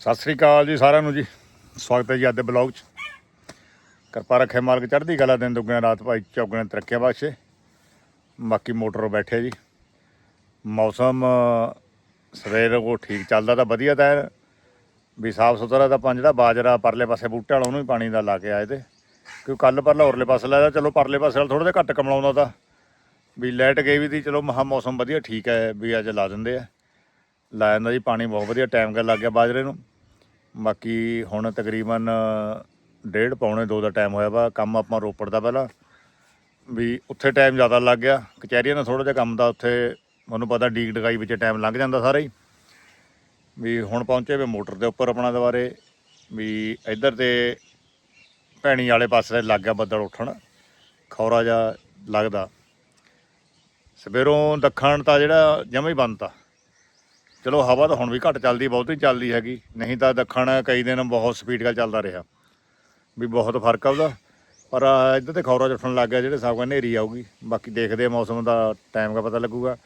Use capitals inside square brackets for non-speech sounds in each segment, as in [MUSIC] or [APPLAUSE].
ਸਤਿ ਸ੍ਰੀ ਅਕਾਲ ਜੀ ਸਾਰਿਆਂ ਨੂੰ ਜੀ। ਸਵਾਗਤ ਹੈ ਜੀ ਅੱਜ ਦੇ ਬਲੌਗ 'ਚ। ਕਿਰਪਾ ਰੱਖੇ ਮਾਲਕ ਚੜ੍ਹਦੀ ਕਲਾ ਦਿਨ ਦੁਗਣੇ ਰਾਤ ਭਾਈ ਚੌਗਣੇ ਤਰੱਕੀਆਂ ਬਖਸ਼ੇ। ਬਾਕੀ ਮੋਟਰ ਬੈਠੇ ਜੀ। ਮੌਸਮ ਅ, ਸਵੇਰ ਉਹ ਠੀਕ ਚੱਲਦਾ ਤਾਂ ਵਧੀਆ ਤਾਂ ਵੀ ਸਾਫ਼ ਸੁਥਰਾ ਤਾਂ ਪੰਜ ਜਿਹੜਾ ਬਾਜਰਾ ਪਰਲੇ ਪਾਸੇ ਬੂਟੇ ਵਾਲਾ ਉਹਨੂੰ ਵੀ ਪਾਣੀ ਦਾ ਲਾ ਕੇ ਆਏ ਤੇ। ਕਿਉਂ ਕੱਲ ਪਰਲਾ ਉਰਲੇ ਪਾਸੇ ਲਾਇਆ ਚਲੋ ਪਰਲੇ ਪਾਸੇ ਵਾਲਾ ਥੋੜਾ ਜਿਹਾ ਘੱਟ ਕਮਲਾਉਂਦਾ ਤਾਂ। ਵੀ ਲਾਈਟ ਗਈ ਵੀ ਤੀ ਚਲੋ ਮਹਾ ਮੌਸਮ ਵਧੀਆ ਠੀਕ ਹੈ ਵੀ ਅੱਜ ਲਾ ਦਿੰਦੇ ਆ। ਲਾ ਜਾਂਦਾ ਜੀ, ਪਾਣੀ ਬਹੁਤ ਵਧੀਆ ਟਾਈਮ ਕਰ ਲੱਗ ਗਿਆ ਬਾਜਰੇ ਨੂੰ। ਬਾਕੀ ਹੁਣ ਤਕਰੀਬਨ ਡੇਢ ਪੌਣੇ ਦੋ ਦਾ ਟਾਈਮ ਹੋਇਆ ਵਾ, ਕੰਮ ਆਪਾਂ ਰੋਪੜ ਦਾ ਪਹਿਲਾਂ। ਵੀ ਉੱਥੇ ਟਾਈਮ ਜ਼ਿਆਦਾ ਲੱਗ ਗਿਆ। ਕਚਹਿਰੀਆਂ ਦਾ ਥੋੜਾ ਜਿਹਾ ਕੰਮ ਦਾ, ਉੱਥੇ ਮੈਨੂੰ ਪਤਾ ਡੀਕ ਡਕਾਈ ਵਿੱਚ ਟਾਈਮ ਲੰਘ ਜਾਂਦਾ ਸਾਰਾ ਹੀ। ਵੀ ਹੁਣ ਪਹੁੰਚੇ ਵੇ ਮੋਟਰ ਦੇ ਉੱਪਰ ਆਪਣਾ ਦੁਬਾਰੇ। ਵੀ ਇੱਧਰ ਤੇ ਭੈਣੀ ਵਾਲੇ ਪਾਸੇ ਲੱਗ ਗਿਆ ਬੱਦਲ ਉੱਠਣ। ਖੌਰਾ ਜਿਹਾ ਲੱਗਦਾ। ਸਵੇਰੋਂ ਦੱਖਣ ਤਾਂ ਜਿਹੜਾ ਜਮਾ ਹੀ ਬੰਦ ਤਾ। ਚਲੋ ਹਵਾ ਤਾਂ ਹੁਣ ਵੀ ਘੱਟ ਚੱਲਦੀ, ਬਹੁਤੀ ਚੱਲਦੀ ਹੈਗੀ। ਨਹੀਂ ਤਾਂ ਦੱਖਣ ਕਈ ਦਿਨ ਬਹੁਤ ਸਪੀਡ ਨਾਲ ਚੱਲਦਾ ਰਿਹਾ। ਵੀ ਬਹੁਤ ਫ਼ਰਕ ਆ ਉਹਦਾ। ਪਰ ਆਹ ਇੱਧਰ ਤੇ ਖੌਰਾ ਜੱਟਣ ਲੱਗ ਗਿਆ, ਜਿਹੜੇ ਹਿਸਾਬ ਨਾਲ ਹਨੇਰੀ ਆਊਗੀ। ਬਾਕੀ ਦੇਖਦੇ ਆ ਮੌਸਮ ਦਾ ਟਾਈਮ ਦਾ ਪਤਾ ਲੱਗੂਗਾ।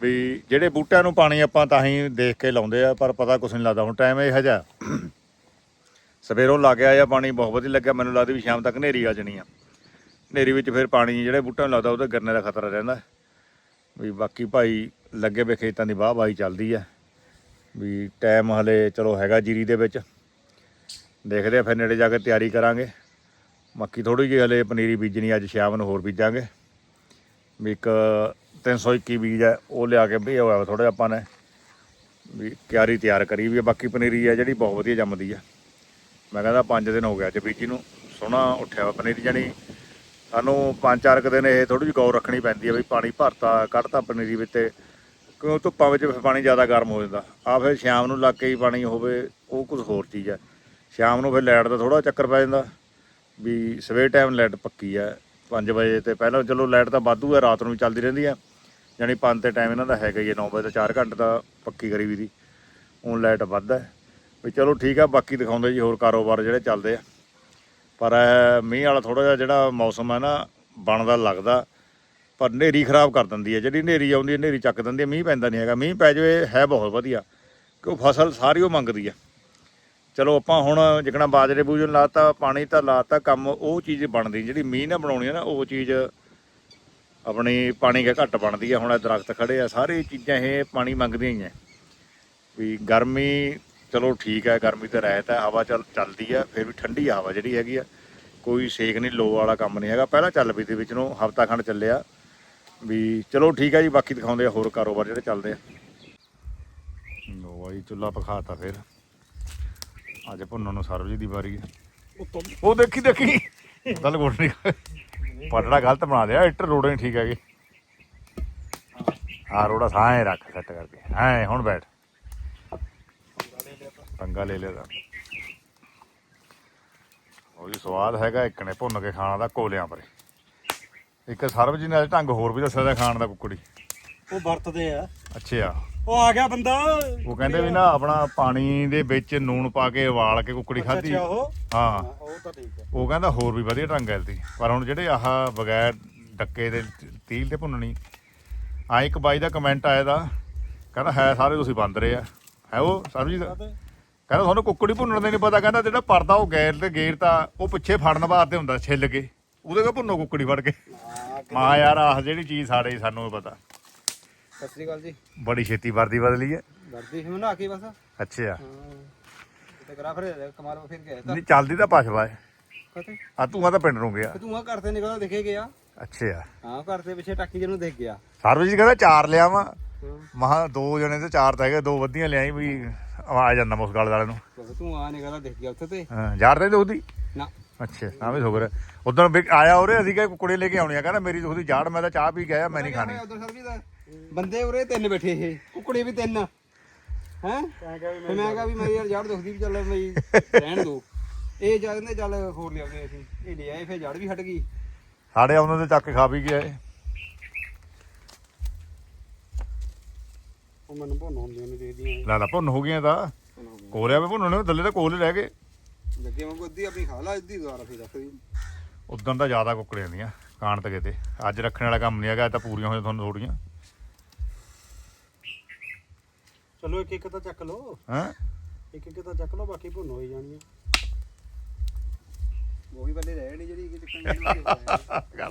ਵੀ ਜਿਹੜੇ ਬੂਟਿਆਂ ਨੂੰ ਪਾਣੀ ਆਪਾਂ ਤਾਂ ਹੀ ਦੇਖ ਕੇ ਲਾਉਂਦੇ ਆ, ਪਰ ਪਤਾ ਕੁਛ ਨਹੀਂ ਲੱਗਦਾ। ਹੁਣ ਟਾਈਮ ਇਹ ਹਜਾ ਸਵੇਰੋਂ ਲੱਗ ਗਿਆ ਆ ਪਾਣੀ, ਬਹੁਤ ਵਧੀਆ ਲੱਗਿਆ। ਮੈਨੂੰ ਲੱਗਦਾ ਵੀ ਸ਼ਾਮ ਤੱਕ ਹਨੇਰੀ ਆ ਜਾਣੀ ਆ। ਹਨੇਰੀ ਵਿੱਚ ਫਿਰ ਪਾਣੀ, ਜਿਹੜੇ ਬੂਟਿਆਂ ਨੂੰ ਲੱਗਦਾ ਉਹਦੇ ਗਿਰਨੇ ਦਾ ਖਤਰਾ ਰਹਿੰਦਾ। ਵੀ ਬਾਕੀ ਭਾਈ ਲੱਗੇ ਵੇ ਖੇਤਾਂ ਦੀ ਵਾਹ ਵਾਹੀ ਚੱਲਦੀ ਆ। ਵੀ ਟਾਈਮ ਹਲੇ ਚਲੋ ਹੈਗਾ ਜੀਰੀ ਦੇ ਵਿੱਚ। ਦੇਖਦੇ ਆ ਫਿਰ ਨੇੜੇ ਜਾ ਕੇ ਤਿਆਰੀ ਕਰਾਂਗੇ। ਮੱਕੀ ਥੋੜੀ ਜਿਹੀ ਹਲੇ ਪਨੀਰੀ ਬੀਜਣੀ ਅੱਜ ਸ਼ਾਮ ਨੂੰ ਹੋਰ ਬੀਜਾਂਗੇ। ਵੀ ਇੱਕ 321 ਬੀਜ ਹੈ ਉਹ ਲਿਆ ਕੇ ਵੀ ਹੋਇਆ ਥੋੜਾ ਜਿਹਾ ਆਪਾਂ ਨੇ। ਵੀ ਕਿਆਰੀ ਤਿਆਰ ਕਰੀ ਵੀ ਆ। ਬਾਕੀ ਪਨੀਰੀ ਆ ਜਿਹੜੀ ਬਹੁਤ ਵਧੀਆ ਜੰਮਦੀ ਆ। ਮੈਂ ਕਹਿੰਦਾ 5 ਦਿਨ ਹੋ ਗਿਆ ਅੱਜ ਬੀਜੀ ਨੂੰ, ਸੋਹਣਾ ਉੱਠਿਆ ਵਾ ਪਨੀਰੀ ਜਾਣੀ। ਸਾਨੂੰ ਪੰਜ ਚਾਰ ਕੁ ਦਿਨ ਇਹ ਥੋੜੀ ਜਿਹੀ ਗੌਰ ਰੱਖਣੀ ਪੈਂਦੀ ਹੈ ਵੀ ਪਾਣੀ ਭਰਤਾ, ਕੱਢਤਾ ਪਨੀਰੀ ਵਿੱਚ ਤੇ ਕਿਉਂ ਧੁੱਪਾਂ ਵਿੱਚ ਫਿਰ ਪਾਣੀ ਜ਼ਿਆਦਾ ਗਰਮ ਹੋ ਜਾਂਦਾ। ਆ ਫਿਰ ਸ਼ਾਮ ਨੂੰ ਲੱਗ ਕੇ ਹੀ ਪਾਣੀ ਹੋਵੇ, ਉਹ ਕੁਝ ਹੋਰ ਚੀਜ਼ ਹੈ। ਸ਼ਾਮ ਨੂੰ ਫਿਰ ਲਾਈਟ ਦਾ ਥੋੜਾ ਚੱਕਰ ਪੈ ਜਾਂਦਾ ਵੀ ਸਵੇਰ ਟਾਈਮ ਲਾਈਟ ਪੱਕੀ ਹੈ। 5 ਵਜੇ ਤੇ ਪਹਿਲਾਂ ਚਲੋ ਲਾਈਟ ਤਾਂ ਵਾਧੂ ਹੈ, ਰਾਤ ਨੂੰ ਵੀ ਚੱਲਦੀ ਰਹਿੰਦੀ ਹੈ। ਜਾਣੀ 5 ਤੇ ਟਾਈਮ ਇਹਨਾਂ ਦਾ ਹੈਗਾ ਹੀ ਹੈ 9 ਵਜੇ ਤੋਂ 4 ਘੰਟੇ ਦਾ ਪੱਕੀ ਕਰੀ ਵੀ ਦੀ। ਹੁਣ ਲਾਈਟ ਵੱਧ ਹੈ। ਵੀ ਚਲੋ ਠੀਕ ਆ, ਬਾਕੀ ਦਿਖਾਉਂਦੇ ਜੀ ਹੋਰ ਕਾਰੋਬਾਰ ਜਿਹੜੇ ਚੱਲਦੇ ਆ। ਪਰ ਮੀਂਹ ਵਾਲਾ ਥੋੜਾ ਜਿਹਾ ਜਿਹੜਾ ਮੌਸਮ ਹੈ ਨਾ, ਬਣਦਾ ਲੱਗਦਾ। ਪਰ ਹਨੇਰੀ ਖਰਾਬ ਕਰ ਦਿੰਦੀ ਹੈ। ਜਿਹੜੀ ਹਨੇਰੀ ਆਉਂਦੀ ਹੈ, ਹਨੇਰੀ ਚੱਕ ਦਿੰਦੀ ਹੈ। ਮੀਂਹ ਪੈਂਦਾ ਨਹੀਂ ਹੈਗਾ। ਮੀਂਹ ਪੈ ਜਾਵੇ, ਹੈ ਬਹੁਤ ਵਧੀਆ। ਕਿ ਉਹ ਫਸਲ ਸਾਰੀ ਉਹ ਮੰਗਦੀ ਹੈ। ਚਲੋ ਆਪਾਂ ਹੁਣ ਜਿਕਣਾ ਬਾਜਰੇ ਬੂਜਨ ਲਾਤਾ, ਪਾਣੀ ਤਾਂ ਲਾਤਾ, ਕੰਮ ਉਹ ਚੀਜ਼ ਬਣਦੀ। ਜਿਹੜੀ ਮੀਂਹ ਨਾਲ ਬਣਾਉਣੀ ਹੈ ਨਾ, ਉਹ ਚੀਜ਼ ਆਪਣੀ ਪਾਣੀ ਕੇ ਘੱਟ ਬਣਦੀ ਹੈ। ਹੁਣ ਇਹ ਦਰਖਤ ਖੜੇ ਆ, ਸਾਰੇ ਚੀਜ਼ਾਂ ਇਹ ਪਾਣੀ ਮੰਗਦੀਆਂ ਹੀ ਹੈ। ਵੀ ਗਰਮੀ ਚਲੋ ਠੀਕ ਹੈ, ਗਰਮੀ ਤੇ ਰਹਿਤ ਹੈ, ਹਵਾ ਚੱਲ ਚੱਲਦੀ ਹੈ, ਫਿਰ ਵੀ ਠੰਡੀ ਹਵਾ ਜਿਹੜੀ ਹੈਗੀ ਆ। ਕੋਈ ਸੇਕ ਨਹੀਂ, ਲੋ ਵਾਲਾ ਕੰਮ ਨਹੀਂ ਹੈਗਾ। ਪਹਿਲਾਂ ਚੱਲ ਪਈ ਤੇ ਵਿੱਚ ਨੂੰ ਹਫਤਾ ਖੰਡ ਚੱਲਿਆ। ਵੀ ਚਲੋ ਠੀਕ ਹੈ ਜੀ ਬਾਕੀ ਦਿਖਾਉਂਦੇ ਆ ਹੋਰ ਕਾਰੋਬਾਰ ਜਿਹੜੇ ਚੱਲਦੇ ਆ। ਲੋ ਆਈ ਚੁੱਲਾ ਪਖਾਤਾ ਫਿਰ। ਅੱਜ ਭੁੰਨਣ ਨੂੰ ਸਰਬਜੀ ਦੀ ਵਾਰੀ। ਹੈ ਉਹ ਦੇਖੀ ਦੇਖੀ। ਗੱਲ ਗੋਟ ਨਹੀਂ। ਪਟੜਾ ਗਲਤ ਬਣਾ ਦਿਆ ਇੱਟ ਰੋੜੇ ਠੀਕ ਹੈਗੇ। ਹਾਂ ਰੋੜਾ ਸਾਂ ਰੱਖ ਸੈੱਟ ਕਰਕੇ ਹਾਂ ਹੁਣ ਬੈਠ। ਪੰਗਾ ਲੈ ਲਿਆ ਉਹ ਜੀ ਸਵਾਦ ਹੈਗਾ ਇੱਕ ਨੇ ਭੁੰਨ ਕੇ ਖਾਣਾ ਦਾ ਕੋਲਿਆਂ ਪਰੇ। ਇੱਕ ਸਰਬਜੀ ਨਾਲ ਢੰਗ ਹੋਰ ਵੀ ਦੱਸਿਆ ਦਾ ਖਾਣ ਦਾ ਕੁੱਕੜੀ। ਉਹ ਵਰਤਦੇ ਆ। ਅੱਛਾ ਉਹ ਆ ਗਿਆ ਬੰਦਾ। ਉਹ ਕਹਿੰਦੇ ਵੀ ਨਾ ਆਪਣਾ ਪਾਣੀ ਦੇ ਵਿੱਚ ਨੂਣ ਪਾ ਕੇ ਉਬਾਲ ਕੇ ਕੁੱਕੜੀ ਖਾਧੀ। ਅੱਛਾ ਉਹ? ਹਾਂ। ਉਹ ਤਾਂ ਠੀਕ ਹੈ। ਉਹ ਕਹਿੰਦਾ ਹੋਰ ਵੀ ਵਧੀਆ ਢੰਗ ਹੈ ਦੀ ਪਰ ਹੁਣ ਜਿਹੜੇ ਆਹ ਬਗੈਰ ਡੱਕੇ ਦੇ ਤੀਲ ਤੇ ਭੁੰਨਣੀ ਆ ਇੱਕ ਬਾਈ ਦਾ ਕਮੈਂਟ ਆਇਆ ਦਾ ਕਹਿੰਦਾ ਹੈ ਸਾਰੇ ਤੁਸੀਂ ਬੰਦ ਰਹੇ ਆ। ਹੈ ਉਹ ਸਰਬਜੀਤ? ਕਹਿੰਦਾ ਤੁਹਾਨੂੰ ਕੁੱਕੜੀ ਭੁੰਨਣ ਦਾ ਨਹੀਂ ਪਤਾ ਕਹਿੰਦਾ ਜਿਹੜਾ ਪਰਦਾ ਉਹ ਗੈਰ ਤੇ ਗੇਰ ਤਾਂ ਉਹ ਪਿੱਛੇ ਫੜਨ ਵਾਸਤੇ ਹੁੰਦਾ ਛਿੱਲ ਕੇ। ਉਹਦੇ ਕੋ ਭੁੰਨੋ ਕੁੱਕੜੀ ਫੜ ਕੇ। ਮਾਂ ਯਾਰ ਆਹ ਜਿਹੜੀ ਚੀਜ਼ ਸਾਡੇ ਸਾਨੂੰ ਪਤਾ। ਸਤਿ ਸ੍ਰੀ ਅਕਾਲ ਜੀ। ਬੜੀ ਛੇਤੀ ਵਰਦੀ ਬਦਲੀ ਹੈ। ਵਰਦੀ ਹੁਣ ਆ ਕੇ ਬਸ। ਹਾਂ। ਅੱਛਾ ਤੇ ਕਰਾ ਫਿਰ ਕਮਾਲ ਫਿਰ ਗਿਆ ਨਹੀਂ ਚੱਲਦੀ ਤਾਂ ਪਛਵਾ ਹੈ ਆ ਤੂੰ ਆ ਤਾਂ ਪਿੰਡ ਨੂੰ ਗਿਆ। ਤੂੰ ਆ ਘਰ ਤੇ ਨਿਕਲਦਾ ਦਿਖੇ ਗਿਆ। ਅੱਛਾ। ਹਾਂ ਘਰ ਦੇ ਪਿੱਛੇ ਟਾਕੀ ਜਿਹਨੂੰ ਦੇਖ ਗਿਆ। ਸਰਬਜੀਤ ਕਹਿੰਦਾ ਚਾਰ ਲਿਆ ਵਾ ਮਹਾ ਦੋ ਜਣੇ ਤੇ ਚਾਰ ਤਾਂ ਹੈਗੇ ਦੋ ਵਧੀਆਂ ਲਿਆਈ ਵੀ ਆ ਜਾਂਦਾ ਮੁਸ ਗਲ ਵਾਲੇ ਨੂੰ। ਤੂੰ ਆ ਨਿਕਲਦਾ ਦਿਖ ਗਿਆ ਉੱਥੇ ਤੇ। ਹਾਂ ਯਾਰ ਤੇ ਉਹਦੀ? ਨਾ। ਅੱਛਾ ਨਾ ਵੀ ਸ਼ੁਕਰ ਉਦੋਂ ਆਇਆ ਉਰੇ ਅਸੀਂ ਕਿ ਕੁਕੜੇ ਲੈ ਕੇ ਆਉਣੀ ਆ। ਕਹਿੰਦਾ ਮੇਰੀ ਉਹਦੀ ਜਾੜ ਮੈਂ ਤਾਂ ਚਾਹ ਪੀ ਗਿਆ ਮੈਂ ਨਹੀਂ ਖਾਣੀ। ਉਧਰ ਸਰ ਵੀ ਤਾਂ ਬੰਦੇ ਉਰੇ ਤਿੰਨ ਬੈਠੇ ਇਹ ਕੁਕੜੇ ਵੀ ਤਿੰਨ। ਹੈ? ਮੈਂ ਕਿਹਾ ਵੀ ਮੇਰੀ ਯਾਰ ਜੜ ਦੁਖਦੀ ਵੀ ਚੱਲ ਬਈ ਰਹਿਣ ਦੋ। ਇਹ ਜਾਂਦੇ ਚੱਲ ਹੋਰ ਲਿਆਉਂਦੇ ਅਸੀਂ। ਇਹ ਲੈ ਆਏ ਫਿਰ ਜੜ ਵੀ ਹਟ ਗਈ। ਸਾਡੇ ਆਉਂਦੇ ਤੇ ਚੱਕ ਕੇ ਖਾ ਵੀ ਗਿਆ ਇਹ ਉਹ ਮੈਨੂੰ ਭੁੰਨ ਹੁੰਦੀਆਂ ਨੇ ਦੇਖਦੀਆਂ ਲੈ ਲਾ ਭੁੰਨ ਹੋ ਗਈਆਂ ਤਾਂ। ਕੋਲਿਆ ਵੀ ਭੁੰਨਣੇ ਥੱਲੇ ਤਾਂ ਕੋਲ ਹੀ ਰਹਿ ਗਏ। ਲੱਗੇ ਵਾਂਗੂ ਅੱਧੀ ਆਪਣੀ ਖਾ ਲਾ ਅੱਧੀ ਦੁਆਰਾ ਫਿਰ ਰੱਖ ਦੀ ਉਦੋਂ ਤਾਂ ਜ਼ਿਆਦਾ ਕੁੱਕੜੀਆਂ ਦੀਆਂ ਕਾਣ ਤੇ ਕਿਤੇ। ਅੱਜ ਰੱਖਣ ਵਾਲਾ ਕੰਮ ਨਹੀਂ ਹੈਗਾ ਇਹ ਤਾਂ ਪੂਰੀਆਂ ਹੋਈਆਂ ਤੁਹਾਨੂੰ ਥੋੜੀਆਂ ਚਲੋ ਇੱਕ ਇੱਕ ਤਾਂ ਚੱਕ ਲਓ। ਹੈਂ? ਇੱਕ ਇੱਕ ਤਾਂ ਚੱਕ ਲਓ ਬਾਕੀ ਭੁੰਨ ਹੋਈ ਜਾਣੀਆਂ। ਉਹੀ ਬੰਦੇ ਰਹਿ ਨਹੀਂ ਜਿਹੜੀ ਕਿ ਚੱਕਣ [LAUGHS] ਗੱਲ।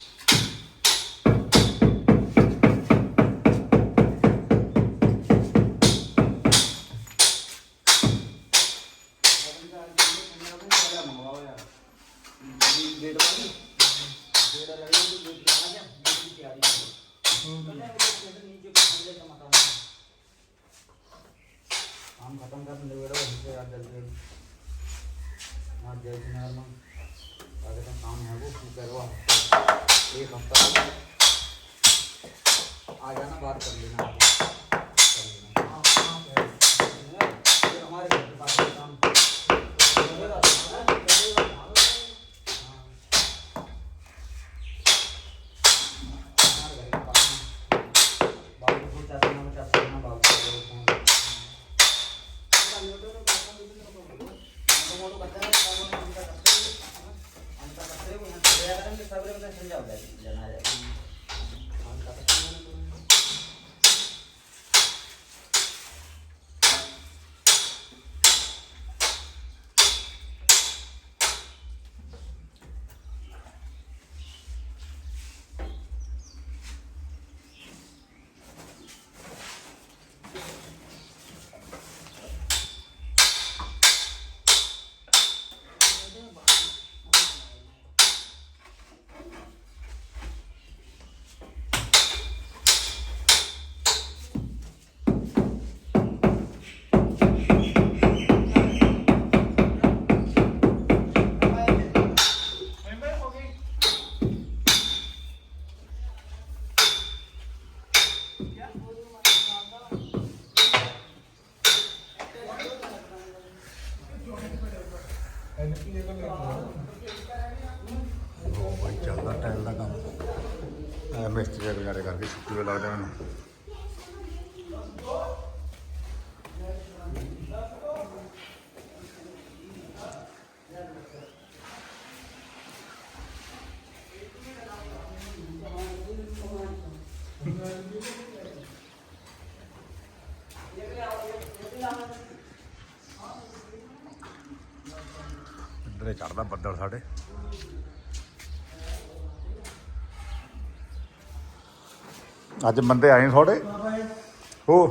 ਮਿਸਤਰੀ ਦੇ ਗੁਜ਼ਾਰੇ ਕਰਕੇ ਛੁੱਟੀ ਵੇ ਲੱਗਦਾ ਮੈਨੂੰ। ਇੱਧਰੇ ਚੜਦਾ ਬੱਦਲ ਸਾਡੇ। ਅੱਜ ਬੰਦੇ ਆਏ ਥੋੜੇ ਹੋ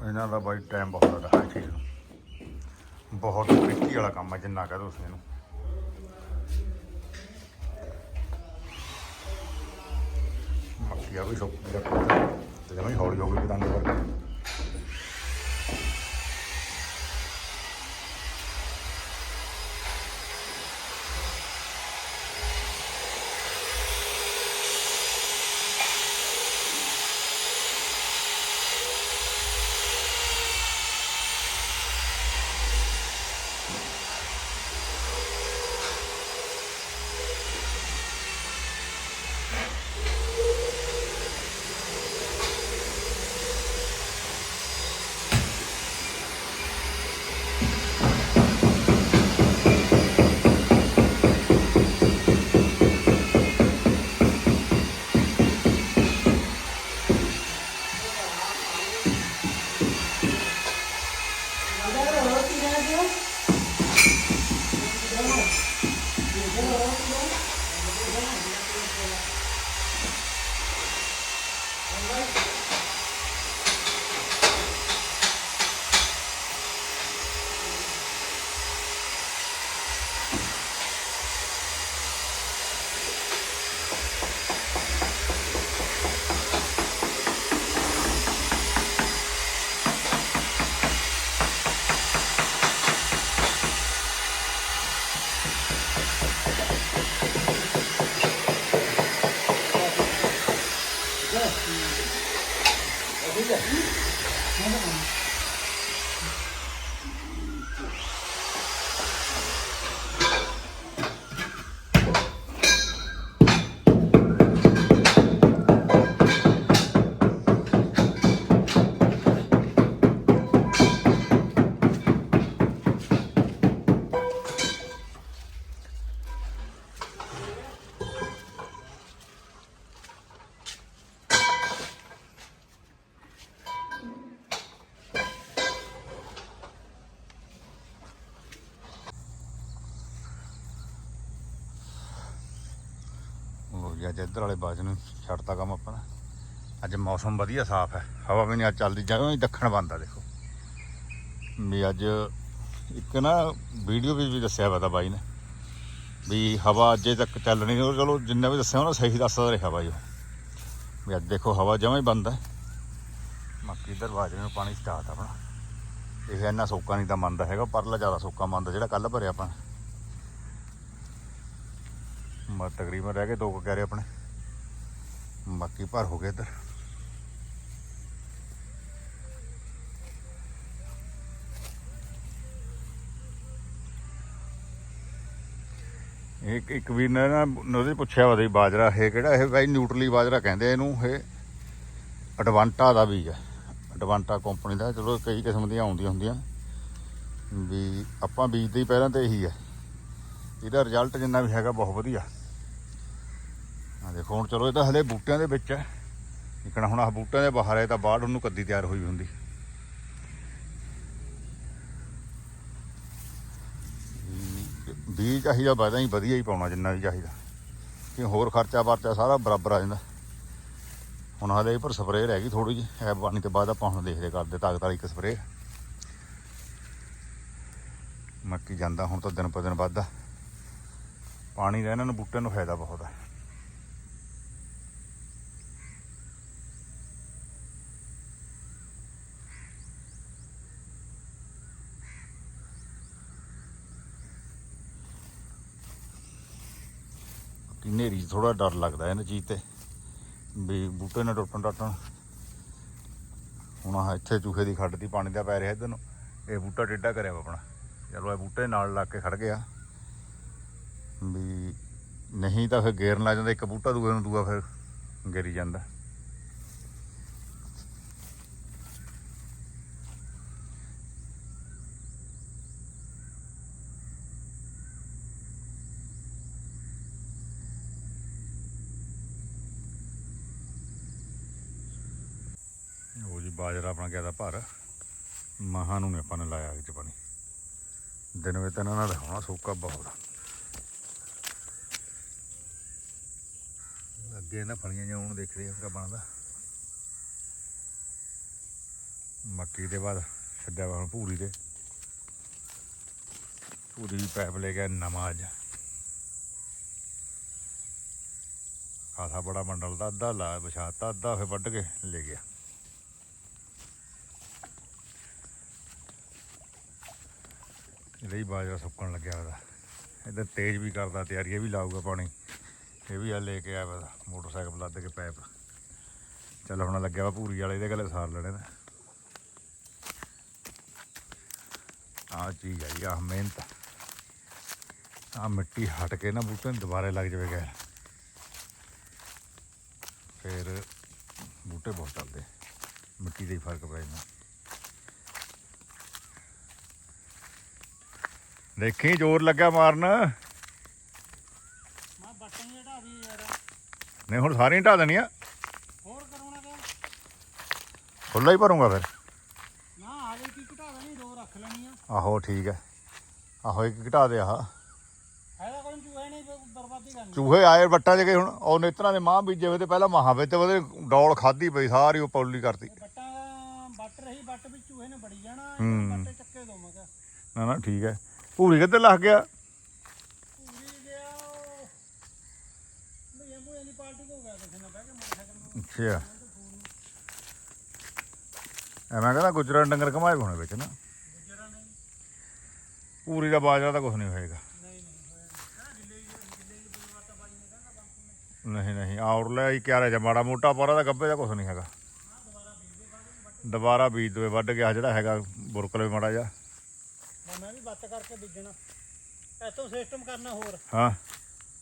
ਇਹਨਾਂ ਦਾ ਬਾਈ ਟਾਈਮ ਬਹੁਤ ਲੱਗਦਾ ਹਰ ਚੀਜ਼ ਨੂੰ ਬਹੁਤ ਟ੍ਰਿਕੀ ਵਾਲਾ ਕੰਮ ਹੈ ਜਿੰਨਾ ਕਹਦੋ ਤੁਸੀਂ ਇਹਨੂੰ। ਮੱਕੀ ਆ ਵੀ ਸੁੱਕ ਗਿਆ ਤੇ ਜਮਾਂ ਹੀ ਹੌਲੀ ਹੋ ਗਈ ਪਤੰਗ ਵਰਗਾ ਲੋ ਅੱਜ ਇੱਧਰ ਵਾਲੇ ਬਾਜ ਨੂੰ ਛੱਡਤਾ ਕੰਮ ਆਪਾਂ ਨੇ। ਅੱਜ ਮੌਸਮ ਵਧੀਆ ਸਾਫ਼ ਹੈ। ਹਵਾ ਵੀ ਨਹੀਂ ਅੱਜ ਚੱਲਦੀ ਜਗ੍ਹਾ ਹੀ ਦੱਖਣ ਬੰਦਾ ਦੇਖੋ। ਵੀ ਅੱਜ ਇੱਕ ਨਾ ਵੀਡੀਓ ਵਿੱਚ ਵੀ ਦੱਸਿਆ ਵਾ ਤਾਂ ਬਾਈ ਨੇ। ਵੀ ਹਵਾ ਅੱਜੇ ਤੱਕ ਚੱਲਣੀ ਉਹ ਚਲੋ, ਜਿੰਨਾ ਵੀ ਦੱਸਿਆ ਉਹਨਾਂ ਸਹੀ ਦੱਸਦਾ ਰਿਹਾ ਬਾਈ ਉਹ। ਵੀ ਅੱਜ ਦੇਖੋ ਹਵਾ ਜਮਾਂ ਹੀ ਬੰਦ ਹੈ। ਮੱਕੀ ਇੱਧਰ ਬਾਜਰੇ ਨੂੰ ਪਾਣੀ ਸਟਾਰਟ ਆਪਣਾ। ਇਹ ਇੰਨਾ ਸੋਕਾ ਨਹੀਂ ਤਾਂ ਮੰਨਦਾ ਹੈਗਾ। ਪਰਲਾ ਜ਼ਿਆਦਾ ਸੋਕਾ ਮੰਨਦਾ ਜਿਹੜਾ ਕੱਲ ਭਰਿਆ ਆਪਾਂ ਮਾ, ਤਕਰੀਬਨ ਰਹਿ ਗਏ, ਦੋ ਕੁ ਕਿਆਰੇ ਆਪਣੇ। ਬਾਕੀ ਭਰ ਹੋ ਗਏ ਇੱਧਰ। ਇੱਕ ਇੱਕ ਵੀਰ ਨੇ, ਨਾ, ਉਹਦੇ ਪੁੱਛਿਆ ਵਾ ਸੀ ਬਾਜਰਾ, ਇਹ ਕਿਹੜਾ, ਇਹ ਬਾਈ ਨਿਊਟਰਲੀ ਬਾਜਰਾ ਕਹਿੰਦੇ ਇਹਨੂੰ, ਇਹ ਅਡਵਾਂਟਾ ਦਾ ਬੀਜ ਹੈ ਅਡਵਾਂਟਾ ਕੰਪਨੀ ਦਾ, ਚਲੋ ਕਈ ਕਿਸਮ ਦੀਆਂ ਆਉਂਦੀਆਂ ਹੁੰਦੀਆਂ। ਵੀ ਆਪਾਂ ਬੀਜਦੇ ਹੀ ਪਹਿਲਾਂ ਤੇ ਇਹੀ ਹੈ ਇਹਦਾ ਰਿਜ਼ਲਟ ਜਿੰਨਾ ਵੀ ਹੈਗਾ ਬਹੁਤ ਵਧੀਆ। ਆ ਦੇਖੋ, ਹੁਣ ਚਲੋ ਇਹ ਤਾਂ ਹਲੇ ਬੂਟਿਆਂ ਦੇ ਵਿੱਚ ਹੈ। ਇਕਣਾ ਹੁਣ ਆਹ ਬੂਟਿਆਂ ਦੇ ਬਾਹਰ ਹੈ ਤਾਂ ਬਾਹਰ ਉਹਨੂੰ ਕੱਦੀ ਤਿਆਰ ਹੋਈ ਹੁੰਦੀ। ਵੀ- ਬੀਜ ਚਾਹੀਦਾ ਵਾਦਾ ਹੀ ਵਧੀਆ ਹੀ ਪਾਉਣਾ, ਜਿੰਨਾ ਵੀ ਚਾਹੀਦਾ। ਕਿ ਹੋਰ ਖਰਚਾ ਵਰਚਾ ਸਾਰਾ ਬਰਾਬਰ ਆ ਜਾਂਦਾ। ਹੁਣ ਹਾਲੇ ਪਰ ਸਪਰੇਅ ਰਹਿ ਗਈ ਥੋੜੀ ਜਿਹੀ ਹੈ ਪਾਣੀ ਤੇ ਬਾਅਦ ਆਪਾਂ ਹੁਣ ਦੇਖਦੇ ਕਰਦੇ, ਤਾਕਤ ਵਾਲੀ ਇੱਕ ਸਪਰੇਅ। ਮੱਕੀ ਜਾਂਦਾ ਹੁਣ ਤਾਂ ਦਿਨ ਪਰ ਦਿਨ ਵੱਧਦਾ। ਪਾਣੀ ਦਾ ਇਹਨਾਂ ਨੂੰ, ਬੂਟਿਆਂ ਨੂੰ ਫਾਇਦਾ ਬਹੁਤ ਹੈ ਕਿ ਨੇਰੀ ਥੋੜਾ ਡਰ ਲੱਗਦਾ ਇਹਨਾਂ ਚੀਜ਼ ਤੇ, ਵੀ ਬੂਟੇ ਨਾ ਟੁੱਟਣ ਟੱਟਣ। ਹੁਣ ਆਹ ਇੱਥੇ ਚੂਹੇ ਦੀ ਖੱਡ ਦੀ ਪਾਣੀ ਦਾ ਪੈ ਰਿਹਾ ਇੱਧਰ ਨੂੰ, ਇਹ ਬੂਟਾ ਟੇਢਾ ਕਰਿਆ ਆਪਣਾ। ਚਲੋ ਇਹ ਬੂਟੇ ਨਾਲ ਲੱਗ ਕੇ ਖੜ ਗਿਆ। ਵੀ ਨਹੀਂ ਤਾਂ ਫਿਰ ਗੇਰਨ ਲੱਗ ਜਾਂਦਾ, ਇੱਕ ਬੂਟਾ ਦੂਏ ਨੂੰ ਦੂਆ ਫਿਰ ਗਿਰੀ ਜਾਂਦਾ। ਉਹ ਜੀ ਬਾਜਰਾ ਆਪਣਾ ਗਿਆ ਦਾ ਭਰ। ਮਹਾਂ ਨੂੰ ਨੇ ਆਪਾਂ ਨੇ ਲਾਇਆ ਵਿੱਚ ਪਾਣੀ। ਦਿਨ ਵੇ ਤਾਂ ਇਹਨਾਂ ਦਾ ਹੋਣਾ ਸੋਕਾ ਬਹੁਤ। ਅੱਗੇ ਨਾ ਫਲੀਆਂ ਜਿਹਾ ਹੁਣ ਦੇਖ ਰਹੇ ਹਾਂ ਕਿਆ ਬਣਦਾ। ਮੱਕੀ ਦੇ ਬਾਅਦ ਛੱਡਿਆ ਵਾ ਹੁਣ ਪੂਰੀ ਤੇ। ਪੂਰੀ ਵੀ ਪੈਪ ਲੈ ਕੇ ਨਵਾਂ ਅੱਜ। ਖਾਸਾ ਬੜਾ ਮੰਡਲ ਦਾ ਅੱਧਾ ਲਾ ਵਿਛਾਤਾ ਅੱਧਾ ਫਿਰ ਵੱਢ ਕੇ ਲੈ ਗਿਆ। ਲਈ ਬਾਜਰਾ ਸੁੱਕਣ ਲੱਗਿਆ ਉਹਦਾ। ਇੱਧਰ ਤੇਜ਼ ਵੀ ਕਰਦਾ, ਤਿਆਰੀ, ਇਹ ਵੀ ਲਾਊਗਾ ਪਾਣੀ। ਇਹ ਵੀ ਆ ਲੈ ਕੇ ਆਇਆ ਵਾ, ਮੋਟਰਸਾਈਕਲ ਲੱਦ ਕੇ ਪੈਪ। ਚੱਲ ਹੁਣ ਲੱਗਿਆ ਵਾ ਪੂਰੀ ਵਾਲੇ, ਇਹਦੇ ਗਲੇ ਸਾਰ ਲੈਣੇ ਦਾ ਆਹ ਚੀਜ਼ ਆਈ ਆ ਮਿਹਨਤ। ਆ ਮਿੱਟੀ ਹਟ ਕੇ ਨਾ ਬੂਟੇ ਨੂੰ ਦੁਬਾਰੇ ਲੱਗ ਜਾਵੇ ਗੈਰ ਫਿਰ ਬੂਟੇ ਬਹੁਤ ਚੱਲਦੇ। ਮਿੱਟੀ ਦਾ ਹੀ ਫ਼ਰਕ ਪੈ ਜਾਂਦਾ। ਦੇਖੀ ਜ਼ੋਰ ਲੱਗਾ ਮਾਰਨ। ਮੈਂ ਯਾਰ। ਨਹੀਂ ਹੁਣ ਸਾਰੀਆਂ ਢਾ ਦੇਣੀਆਂ। ਹੋਰ ਕਰਾਉਣਾ ਕਿ ਖੁੱਲਾ ਹੀ ਭਰੂੰਗਾ ਫਿਰ। ਨਾ ਆਵੇ ਕੀ ਘਟਾ ਦੇਣੀ ਦੋ ਰੱਖ ਲੈਣੀ ਆ ਆਹੋ ਠੀਕ ਹੈ। ਆਹੋ ਇੱਕ ਘਟਾ ਦੇ ਆਹ। ਕੋਈ ਚੂਹੇ ਨਹੀਂ ਬਰਬਾਦੀ ਕਰਨੀ। ਚੂਹੇ ਆਏ ਵੱਟਾਂ 'ਚ ਗਏ ਹੁਣ ਉਹ ਨੇਤਰਾਂ ਦੇ ਮਾਂ ਬੀਜੇ ਹੋਏ ਤੇ ਪਹਿਲਾਂ ਮਾਹਾਂ ਵਿੱਚ ਤੇ ਉਹਦੇ ਡੌਲ ਖਾਦੀ ਪਈ ਸਾਰੀ ਉਹ ਪੌਲੀ ਕਰਤੀ। ਬੱਟਾਂ ਬੱਟ ਰਹੀ ਬੱਟ ਵਿੱਚ ਚੂਹੇ ਨੇ ਬੜੀ ਜਾਣਾ ਬੱਟੇ ਚੱਕੇ ਦੋ ਮੈਂ ਕਿਹਾ। ਨਾ ਨਾ ਠੀਕ ਹੈ। ਭੂਰੀ ਕਿੱਧਰ ਲੱਗ ਗਿਆ? ਪੂਰੀ ਅੱਛਾ ਐਵੇਂ ਕਹਿੰਦਾ ਗੁਜਰਾਂ ਡੰਗਰ ਕਮਾਏ ਹੋਣੇ ਵਿੱਚ ਨਾ। ਗੁੱਜਰਾਂ ਪੂਰੀ ਦਾ ਬਾਜਰਾ ਤਾਂ ਕੁਝ ਨਹੀਂ ਹੋਏਗਾ। ਨਹੀਂ ਨਹੀਂ ਹੋਇਆ ਕਹਿੰਦਾ ਗਿੱਲੇ ਲੈ ਹੀ ਕਿਆ ਰਹਿ ਮਾੜਾ ਮੋਟਾ ਪਰਾ ਦਾ ਗੱਬੇ ਦਾ ਕੁਝ ਨਹੀਂ ਹੈਗਾ। ਦੁਬਾਰਾ ਬੀਜ ਦੇ ਵੱਢ ਗਿਆ। ਜਿਹੜਾ ਹੈਗਾ ਬੁਰਕਲੇ ਮਾੜਾ ਜਿਹਾ। ਮੈਂ- ਮੈਂ ਵੀ ਬੱਤ ਕਰਕੇ ਬੀਜਣਾ। ਐਤੋਂ ਸਿਸਟਮ ਕਰਨਾ ਹੋਰ। ਹਾਂ।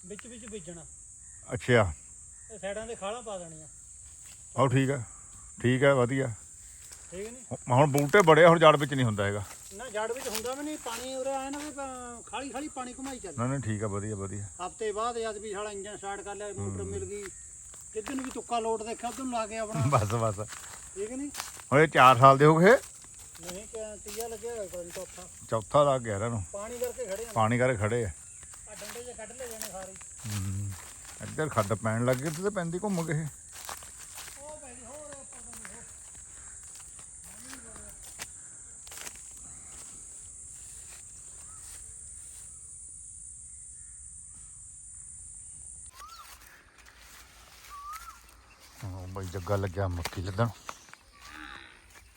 ਵਿੱਚ ਵਿੱਚ ਬੀਜਣਾ। ਅੱਛਾ। ਇਹ ਸਾਈਡਾਂ ਤੇ ਖਾਲਾਂ ਪਾ ਦੇਣੀਆਂ। ਆਹ ਠੀਕ ਆ। ਠੀਕ ਆ ਵਧੀਆ। ਠੀਕ ਨਹੀਂ ਹੁਣ- ਹੁਣ ਬੂਟੇ ਬੜੇ ਆ, ਹੁਣ ਜੜ ਵਿੱਚ ਨਹੀਂ ਹੁੰਦਾ ਹੈਗਾ। ਨਾ ਜੜ ਵਿੱਚ ਹੁੰਦਾ ਵੀ ਨਹੀਂ ਪਾਣੀ ਉਰੇ ਆਇਆ ਨਾ ਵੀ ਪ- ਖਾਲੀ ਖਾਲੀ ਪਾਣੀ ਘੁਮਾਈ ਚੱਲ। ਨਾ ਨਾ ਠੀਕ ਆ ਵਧੀਆ ਵਧੀਆ। ਹਫ਼ਤੇ ਬਾਅਦ ਜਦ ਵੀ ਸਾਲਾ ਇੰਜਨ ਸਟਾਰਟ ਕਰ ਲਿਆ ਮੋਟਰ ਮਿਲ ਗਈ। ਜਿੱਦਨ ਨੂੰ ਵੀ ਤੁੱਕਾ ਲੋਡ ਦੇਖਿਆ ਉਦੋਂ ਲਾ ਕੇ ਆਪਣਾ। ਬਸ ਬਸ। ਠੀਕ ਨਹੀਂ ਹੁਣ ਇਹ 4 ਸਾਲ ਦੇ ਹੋ ਗਏ। ਨਹੀਂ ਕਿ ਤੀਆ ਲੱਗਿਆ ਹੋਇਆ ਕੋਈ ਚੌਥਾ? ਚੌਥਾ ਲੱਗ ਗਿਆ ਇਹਨਾਂ ਨੂੰ। ਪਾਣੀ ਕਰਕੇ ਖੜੇ ਆ। ਪਾਣੀ ਕਰਕੇ ਖੜੇ ਆ। ਆ ਡੰਡੇ ਜੇ ਕੱਢ ਲੈ ਜਾਣੇ ਸਾਰੇ। ਹੂੰ। ਇੱਧਰ ਖੱਡ ਪੈਣ ਲੱਗ ਗਈ ਤੇ ਪੈਂਦੀ ਘੁੰਮ ਗਏ ਉਹ ਪੈਣੀ ਹੋਰ ਆਪਾਂ ਨੂੰ ਹੋਰ। ਹਾਂ ਬਈ ਜੱਗਾ ਲੱਗਿਆ ਮੱਕੀ ਲੱਦਣ।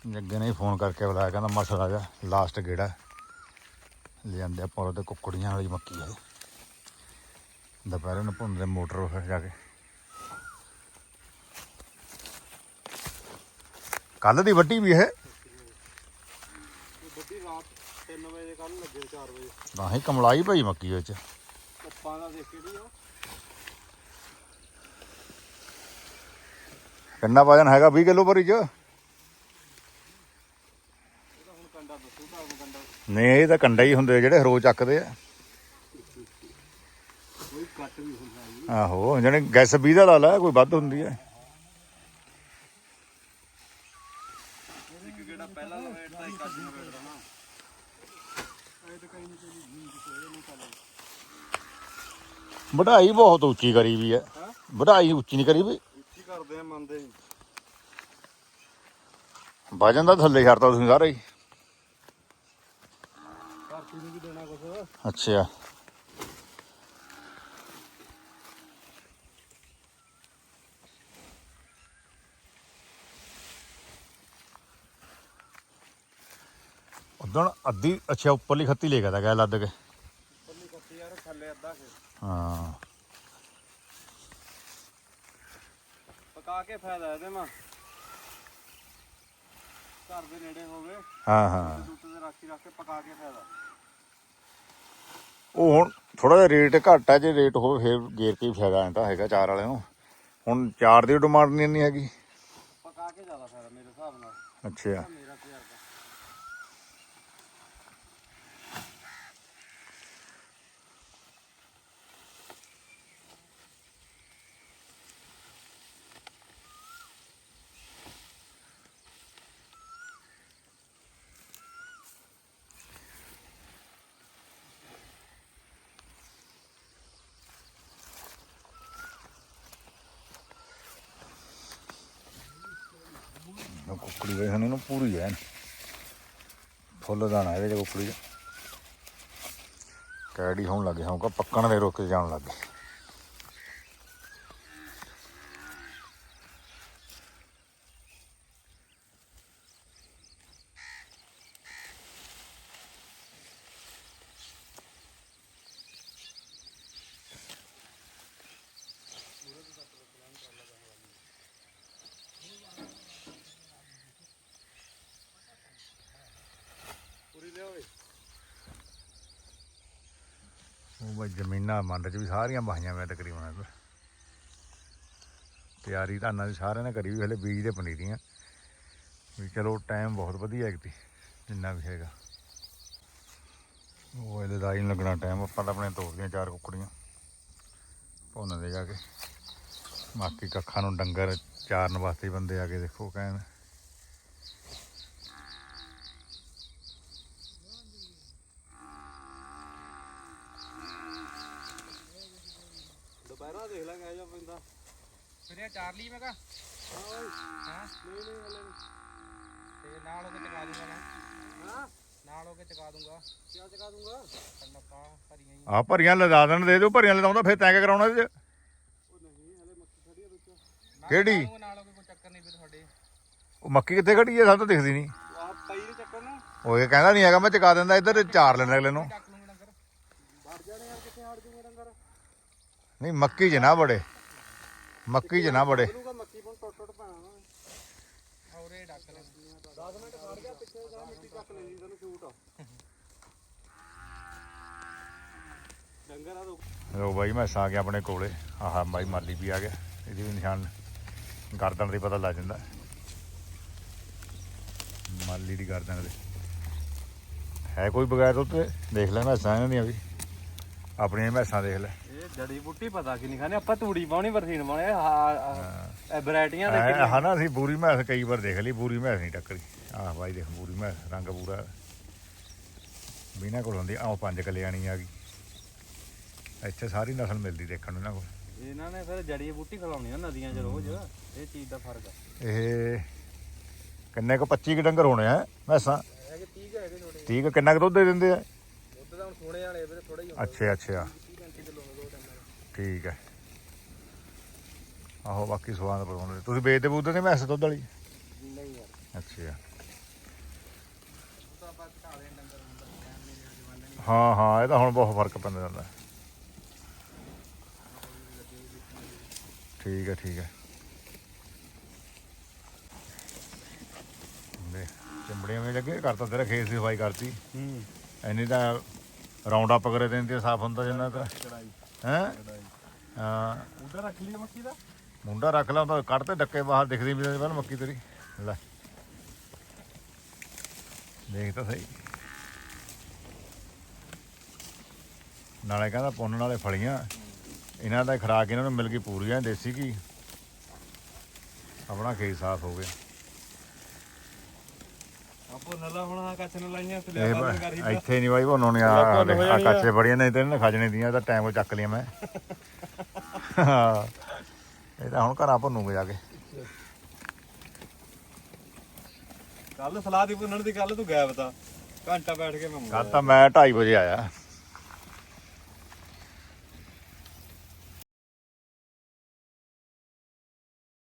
ਜੱਗੇ ਨੇ ਫੋਨ ਕਰਕੇ ਬੁਲਾਇਆ ਕਹਿੰਦਾ ਮਸਲਾ ਜਾ ਲਾਸਟ ਗੇੜਾ ਲੈ ਜਾਂਦੇ ਆਪਾਂ ਉਹਦੇ ਕੁੱਕੜੀਆਂ ਵਾਲੀ ਮੱਕੀ ਹੈ ਦੁਪਹਿਰੇ ਨੂੰ ਭੁੰਨਦੇ ਮੋਟਰ ਫਿਰ ਜਾ ਕੇ। ਕੱਲ ਦੀ ਵੱਟੀ ਵੀ ਹੈ ਬੱਦੀ ਰਾਤ 3 ਵਜੇ ਕੱਲ ਲੱਗੇ 4 ਵਜੇ। ਤਾਂ ਹੀ ਕਮਲਾਈ ਪਈ ਮੱਕੀ ਵਿੱਚ। ਪੱਪਾਂ ਦਾ ਦੇਖ ਕਿਹੜੀ ਆ। ਕਿੰਨਾ ਵਜਨ ਹੈਗਾ 20 ਕਿਲੋ ਭਰੀ ਚ ਹੁਣ ਕੰਡਾ ਦੱਸੂ ਤਾਂ ਹੁਣ ਕੰਡਾ ਨਹੀਂ ਇਹ ਤਾਂ ਕੰਡਾ ਹੀ ਹੁੰਦੇ ਜਿਹੜੇ ਰੋਜ਼ ਚੱਕਦੇ ਆ। ਕੋਈ ਕੱਟ ਵੀ ਹੁੰਦਾ ਜੀ। ਆਹੋ ਜਿਹੜੇ ਗੈਸ 20 ਦਾ ਲਾ ਲਾ ਕੋਈ ਵੱਧ ਹੁੰਦੀ ਹੈ ਵਢਾਈ ਬਹੁਤ ਉੱਚੀ ਕਰੀ ਵੀ ਹੈ? ਵਢਾਈ ਉੱਚੀ ਨਹੀਂ ਕਰੀ ਵੀ। ਉੱਚੀ ਕਰਦੇ ਆ ਮੰਨਦੇ। ਵਜਨ ਦਾ ਥੱਲੇ ਛੱਡਤਾ ਤੁਸੀਂ ਸਾਰਾ ਹੀ ਧਰਤੀ ਨੂੰ ਵੀ ਦੇਣਾ ਕੁਛ ਅੱਛਾ। ਉਦੋਂ ਅੱਧੀ ਅੱਛਾ ਉੱਪਰਲੀ ਖੱਤੀ ਲੈ ਗਿਆ ਤਾਂ ਗੈ ਲੱਦ ਕੇ। ਪੱਲੀ ਕੱਤੀ ਯਾਰ ਥੱਲੇ ਅੱਧਾ ਕੇ। ਹਾਂ। ਪਕਾ ਕੇ ਫਾਇਦਾ ਇਹਦੇ ਮਾ ਘਰ ਦੇ ਨੇੜੇ ਹੋਵੇ। ਹਾਂ ਹਾਂ। ਦੁੱਧ ਤੇ ਰਾਖੀ ਰੱਖ ਕੇ ਪਕਾ ਕੇ ਫਾਇਦਾ। ਉਹ ਹੁਣ ਥੋੜਾ ਜਿਹਾ ਰੇਟ ਘੱਟ ਹੈ ਜੇ ਰੇਟ ਹੋਵੇ ਫਿਰ ਗੇਰ ਕੇ ਫਾਇਦਾ ਐਂ ਤਾਂ ਹੈਗਾ ਚਾਰ ਵਾਲੇ ਨੂੰ। ਹੁਣ ਚਾਰ ਦੀ ਡਿਮਾਂਡ ਨਹੀਂ ਇੰਨੀ ਹੈਗੀ। ਪਕਾ ਕੇ ਜ਼ਿਆਦਾ ਫਾਇਦਾ ਮੇਰੇ ਹਿਸਾਬ ਨਾਲ। ਅੱਛਾ ਮੇਰਾ ਤਜਰਬਾ ਉਹ ਕੁੱਕੜੀ ਵੇਖ ਇਹਨੂੰ ਪੂਰੀ ਐ ਫੁੱਲ ਦਾਣਾ ਇਹਦੇ ਚ ਕੁੱਕੜੀ ਚ। ਕੈੜੀ ਹੋਣ ਲੱਗੇ ਹੋਊਗਾ ਪੱਕਣ ਦੇ ਰੁੱਕ ਜਾਣ ਲੱਗੇ ਜ਼ਮੀਨਾਂ ਮੰਡ ਚ ਵੀ ਸਾਰੀਆਂ ਬਾਹੀਆਂ ਮੈਂ ਤਕਰੀਬਨ ਤਿਆਰੀ ਧਾਨਾਂ ਦੀ ਸਾਰਿਆਂ ਨੇ ਕਰੀ ਵੀ ਹਲੇ ਬੀਜ ਦੇ ਪਨੀਰੀਆਂ ਵੀ ਚਲੋ ਟਾਈਮ ਬਹੁਤ ਵਧੀਆ ਹੈ ਜਿੰਨਾ ਵੀ ਹੈਗਾ। ਉਹ ਇਹਦੇ ਦਾ ਹੀ ਲੱਗਣਾ ਟਾਈਮ ਆਪਾਂ ਤਾਂ ਆਪਣੇ ਤੋਰਦੀਆਂ ਚਾਰ ਕੁੱਕੜੀਆਂ ਭੁੰਨ ਦੇ ਜਾ ਕੇ। ਬਾਕੀ ਕੱਖਾਂ ਨੂੰ ਡੰਗਰ ਚਾਰਨ ਵਾਸਤੇ ਬੰਦੇ ਆ ਕੇ ਦੇਖੋ, ਕਹਿਣ। ਦੁਪਹਿਰਾ ਦੇਖ ਲੈ ਕਿਹੋ ਜਿਹਾ ਪੈਂਦਾ ਫਿਰ ਇਹ ਚਾਰ ਲਈ ਮੈਂ ਕਹਾ ਹਾਂ। ਨਹੀਂ ਨਹੀਂ ਹਲੇ ਤੇ ਨਾਲ ਹੋ ਕੇ ਚਕਾ ਦੂੰਗਾ ਮੈਂ। ਹਾਂ? ਨਾਲ ਹੋ ਕੇ ਚਕਾ ਦੂੰਗਾ। ਕੀ ਚਕਾ ਦੂੰਗਾ? ਕੰਨਪਾ ਭਰੀਆਂ ਹੀ। ਆ ਭਰੀਆਂ ਲਦਾ ਦੇਣ ਦੇ ਦਿਓ ਭਰੀਆਂ ਲਦਾਉਂਦਾ ਫਿਰ ਤੈਂ ਕਿਆ ਕਰਾਉਣਾ ਇਹਦੇ ਚ? ਉਹ ਨਹੀਂ ਹਲੇ ਮੱਕੀ ਖੜੀ ਆ ਵਿੱਚ। ਕਿਹੜੀ? ਚਕਾ ਦੂੰਗਾ, ਨਾਲ ਹੋ ਕੇ ਕੋਈ ਚੱਕਰ ਨਹੀਂ ਫਿਰ ਤੁਹਾਡੇ। ਉਹ ਮੱਕੀ ਕਿੱਥੇ ਖੜੀ ਹੈ ਸਾਨੂੰ ਤਾਂ ਦਿਖਦੀ ਨਹੀਂ। ਆਹ ਪਈ ਨੂੰ ਚੱਕਰ ਨਾ। ਉਹ ਇਹ ਕਹਿੰਦਾ ਨਹੀਂ ਹੈਗਾ ਮੈਂ ਚਕਾ ਦਿੰਦਾ ਇੱਧਰ ਚਾਰ ਲੈਣ ਅਗਲੇ ਨੂੰ। ਚੱਕ ਲੂੰਗਾ ਡੰਗਰ ਵੜ ਜਾਣੇ ਯਾਰ ਕਿੱਥੇ ਹਟ ਜੂਗੇ ਡੰਗਰ ਨਹੀਂ, ਮੱਕੀ 'ਚ ਨਾ ਬੜੇ ਮੱਕੀ 'ਚ ਨਾ ਬੜੇ ਉਹਨੂੰ ਮੱਕੀ ਪਣ ਟੁੱਟ ਟੁੱਟ ਪਾਣਾ ਔਰੇ ਡੱਕ ਲੈ 10 ਮਿੰਟ ਖੜ ਗਿਆ ਪਿੱਛੇ ਜਾ ਮਿੱਟੀ ਚੱਕ ਲੈ ਜੀ ਤੈਨੂੰ ਸ਼ੂਟ ਡੰਗਰ ਆ ਰੁਕ ਲੋ ਬਾਈ, ਮੈਂ ਆ ਗਿਆ ਆਪਣੇ ਕੋਲੇ। ਆਹ, ਬਾਈ, ਮਾਲੀ ਵੀ ਆ ਗਿਆ। ਇਹਦੀ ਵੀ ਨਿਸ਼ਾਨ ਗਰਦਨ ਦੇ ਪਤਾ ਲੱਗ ਜਾਂਦਾ। ਮਾਲੀ ਦੀ ਗਰਦਨ ਦੇ। ਹੈ ਕੋਈ ਬਗੈਰ ਦੁੱਧ ਦੇਖ ਲੈ, ਮੈਸਾਂ ਇਹਨਾਂ ਦੀਆਂ ਵੀ। ਆਪਣੀਆਂ ਮੈਸਾਂ ਦੇਖ ਲੈ। ਜੜੀ ਬੂਟੀ ਪਤਾ ਕਿ ਨਹੀਂ ਖਾਣੇ ਆਪਾਂ ਤੂੜੀ ਪਾਉਣੀ ਬਰਸੀਨ ਪਾਉਣੇ ਹਾਂ ਵੈਰਾਈਟੀਆਂ ਦੇ ਐ ਹਨਾ ਅਸੀਂ ਬੂਰੀ ਮੈਸ ਕਈ ਵਾਰ ਦੇਖ ਲਈ ਬੂਰੀ ਮੈਸ ਨਹੀਂ ਟੱਕਰੀ। ਆਹ ਬਾਈ ਦੇਖ ਬੂਰੀ ਮੈਸ ਰੰਗ ਪੂਰਾ। ਬਿਨਾ ਕੋਲ ਹੁੰਦੀ ਆਹ ਪੰਜ ਕਲਿਆਣੀ ਆ ਗਈ। ਇੱਥੇ ਸਾਰੀ ਨਸਲ ਮਿਲਦੀ ਦੇਖਣ ਨੂੰ ਇਹਨਾਂ ਕੋਲ। ਇਹਨਾਂ ਨੇ ਫਿਰ ਜੜੀ ਬੂਟੀ ਖਲਾਉਣੀ ਆ ਨਦੀਆਂ 'ਚ ਰੋਜ਼ ਇਹ ਚੀਜ਼ ਦਾ ਫ਼ਰਕ ਆ। ਇਹ ਕਿੰਨੇ ਕੁ 25 ਕੁ ਡੰਗਰ ਹੋਣੇ ਆ ਮੈਸਾਂ? ਹੈਗੇ 30 ਹੈਗੇ ਥੋੜੇ ਠੀਕ ਆ ਕਿੰਨਾ ਕੁ ਦੁੱਧ ਦੇ ਦਿੰਦੇ ਆ? ਦੁੱਧ ਤਾਂ ਹੁਣ ਸੋਨੇ ਵਾਲੇ ਵੀਰੇ ਥੋੜਾ ਹੀ ਅੱਛਾ ਅੱਛਾ 30 35 ਕਿਲੋ ਦੋ ਟੰਗਰ ਠੀਕ ਹੈ। ਆਹੋ ਬਾਕੀ ਸਵਾਦ ਦਾ ਪਰਵਾਉਂਦੇ ਤੁਸੀਂ ਵੇਚਦੇ ਬੂਦੇ ਨੇ ਮੈਸ ਦੁੱਧ ਵਾਲੀ? ਨਹੀਂ ਯਾਰ। ਅੱਛਾ। ਹਾਂ ਹਾਂ ਇਹ ਤਾਂ ਹੁਣ ਬਹੁਤ ਫ਼ਰਕ ਪੈਂਦਾ ਜਾਂਦਾ। ਠੀਕ ਹੈ ਠੀਕ ਹੈ। ਦੇ ਚੰਬੜੀਆਂ ਵਿੱਚ ਲੱਗੇ ਕਰਤਾ ਤੇਰਾ ਖੇਤ ਦੀ ਸਫ਼ਾਈ ਕਰਤੀ। ਹੂੰ। ਐਨੀ ਤਾਂ ਰਾਉਂਡ ਅਪ ਕਰੇ ਦਿੰਦੇ ਸਾਫ਼ ਹੁੰਦਾ ਜਿੰਨਾ ਤਾਂ। ਹੈ? ਹਾਂ। ਉਧਰ ਰੱਖ ਲਈ ਮੱਕੀ ਦਾ? ਮੁੰਡਾ ਰੱਖ ਲਾ ਤਾਂ ਕੱਢ ਤੇ ਡੱਕੇ ਬਾਹਰ ਦਿਖਦੀ ਵੀ ਪਹਿਲਾਂ ਮੱਕੀ ਤੇਰੀ। ਲੈ। ਦੇਖ ਤਾਂ ਸਹੀ। ਨਾਲੇ ਕਹਿੰਦਾ ਪੁੰਨ ਨਾਲੇ ਫਲੀਆਂ। ਇਹਨਾਂ ਦਾ ਖਰਾਕ ਇਹਨਾਂ ਨੂੰ ਮਿਲ ਗਈ ਪੂਰੀਆਂ ਦੇਸੀ ਕੀ ਆਪਣਾ ਖੇਤ ਸਾਫ਼ ਹੋ ਗਿਆ। ਆਪੋ ਨਲਾ ਹੁਣ ਆ ਕੱਚ ਨੂੰ ਲਾਈਆਂ ਤੇ ਇਹ ਬ- ਇੱਥੇ ਨਹੀਂ ਬਾਈ ਨਹੀਂ ਆ ਆ। ਕੱਚੇ ਬੜੀਆਂ ਨਹੀਂ ਤੇ ਇਹਨਾਂ ਨੇ ਖਜਣੇ ਦੀਆਂ ਤਾਂ ਟਾਈਮ ਚੱਕ ਲਿਆ ਮੈਂ। ਹਾਂ। ਇਹ ਤਾਂ ਹੁਣ ਘਰਾਂ ਭੁੰਨੂਗੇ ਜਾ ਕੇ। ਕੱਲ ਸਲਾਹ ਦੀ ਪੁੰਨਣ ਦੀ ਕੱਲ ਤੂੰ ਗਾਇਬ ਤਾ। ਘੰਟਾ ਬੈਠ ਕੇ ਮੈਂ ਕੱਲ ਤਾਂ ਮੈਂ 2:30 ਵਜੇ ਆਇਆ।